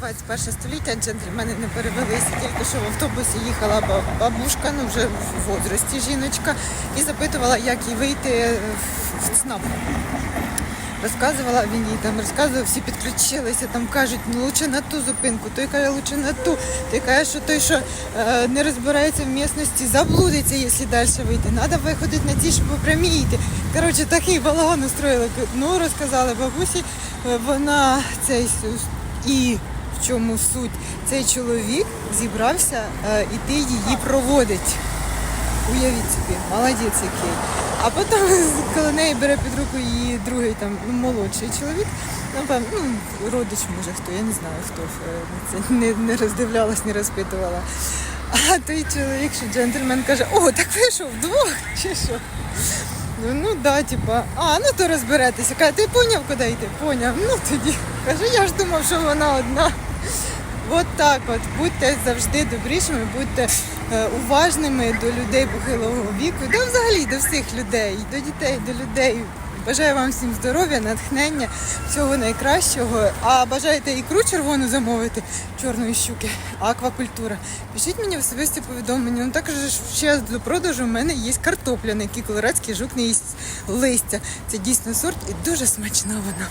21 століття джентльмени не перевелися, тільки що в автобусі їхала бабушка, ну вже в возрасті жіночка, і запитувала, як їй вийти в- ЦНАП. Розказувала він їй там, розказував, всі підключилися, там кажуть, ну лучше на ту зупинку, той каже, лучше на ту. Той каже, що той, що е, не розбирається в місності, заблудиться, якщо далі вийти. Треба виходити на ті, що по прямій йти. Коротше, такий балаган устроїли. Ну, розказали бабусі, е, вона цей і в чому суть. Цей чоловік зібрався е, іти її проводить. Уявіть собі, молодець який. А потім коло неї бере під руку її другий там ну, молодший чоловік. Напевно, ну, родич може хто, я не знаю хто. е, Це не, не роздивлялась, не розпитувала. А той чоловік, що джентльмен каже, о, так ви що, вдвох чи що? Ну, ну да, типа, а, ну то розберетеся. Каже, ти поняв, куди йти? Поняв. Ну тоді. Каже, я ж думав, що вона одна. От так от. Будьте завжди добрішими, будьте е, уважними до людей похилого віку, да взагалі до всіх людей, до дітей, до людей. Бажаю вам всім здоров'я, натхнення, всього найкращого. А бажаєте ікру червону замовити, чорної щуки, аквакультура. Пишіть мені в особисті повідомлення. Ну також ще до продажу в мене є картопля, на якій колорадський жук не їсть листя. Це дійсно сорт і дуже смачна вона.